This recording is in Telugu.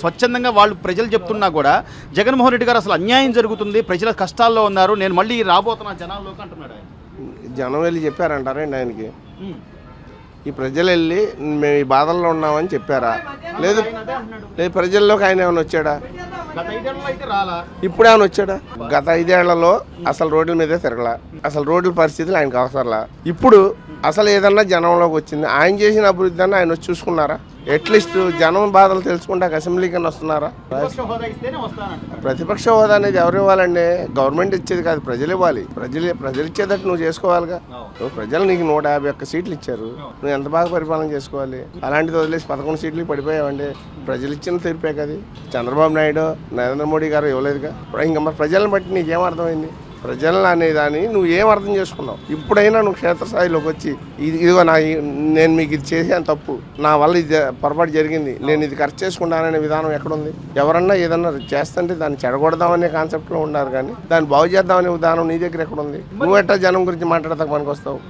స్వచ్ఛందంగా వాళ్ళు ప్రజలు చెప్తున్నా కూడా జగన్మోహన్ రెడ్డి గారు అసలు అన్యాయం జరుగుతుంది ప్రజల కష్టాల్లో ఉన్నారు నేను మళ్ళీ రాబోతున్నా జనాల్లోకి అంటున్నాడు ఆయన. జనం వెళ్ళి చెప్పారంటారండి ఆయనకి. ఈ ప్రజలు వెళ్ళి మేము ఈ బాధల్లో ఉన్నామని చెప్పారా? లేదు లేదు ప్రజల్లోకి ఆయన ఏమైనా వచ్చాడా? ఇప్పుడు ఆయన వచ్చాడా? గత ఐదేళ్ళలో అసలు రోడ్ల మీదే తిరగల. అసలు రోడ్ల పరిస్థితులు ఆయనకు అవసరంలా. ఇప్పుడు అసలు ఏదన్నా జనంలోకి వచ్చింది. ఆయన చేసిన అభివృద్ధి అన్న ఆయన వచ్చి చూసుకున్నారా? అట్లీస్ట్ జనం బాధలు తెలుసుకుంటాక అసెంబ్లీకి వస్తున్నారా? ప్రతిపక్ష హోదా అనేది ఎవరు ఇవ్వాలండి? గవర్నమెంట్ ఇచ్చేది కాదు ప్రజలు ఇవ్వాలి. ప్రజలు ప్రజలు ఇచ్చేటట్టు నువ్వు చేసుకోవాలిగా. నువ్వు ప్రజలు నీకు నూట యాభై ఒక్క సీట్లు ఇచ్చారు. నువ్వు ఎంత బాగా పరిపాలన చేసుకోవాలి? అలాంటిది వదిలేసి పదకొండు సీట్లు పడిపోయావండి. ప్రజలు ఇచ్చిన తీర్పే కదా. చంద్రబాబు నాయుడు నరేంద్ర మోడీ గారు ఇవ్వలేదుగా. ఇంకా మరి ప్రజలను బట్టి నీకేం అర్థమైంది? ప్రజలను అనేదాన్ని నువ్వు ఏం అర్థం చేసుకున్నావు? ఇప్పుడైనా నువ్వు క్షేత్రస్థాయిలోకి వచ్చి ఇది ఇదిగో నా నేను మీకు ఇది చేసాను తప్పు. నా వల్ల ఇది పొరపాటు జరిగింది. నేను ఇది ఖర్చు చేసుకుంటాననే విధానం ఎక్కడుంది? ఎవరన్నా ఏదన్నా చేస్తుంటే దాన్ని చెడగొడదామనే కాన్సెప్ట్లో ఉన్నారు కానీ దాన్ని బాగు చేద్దామనే విధానం నీ దగ్గర ఎక్కడుంది? నువ్వు ఎట్టా జనం గురించి మాట్లాడతాకు పనికి వస్తావు?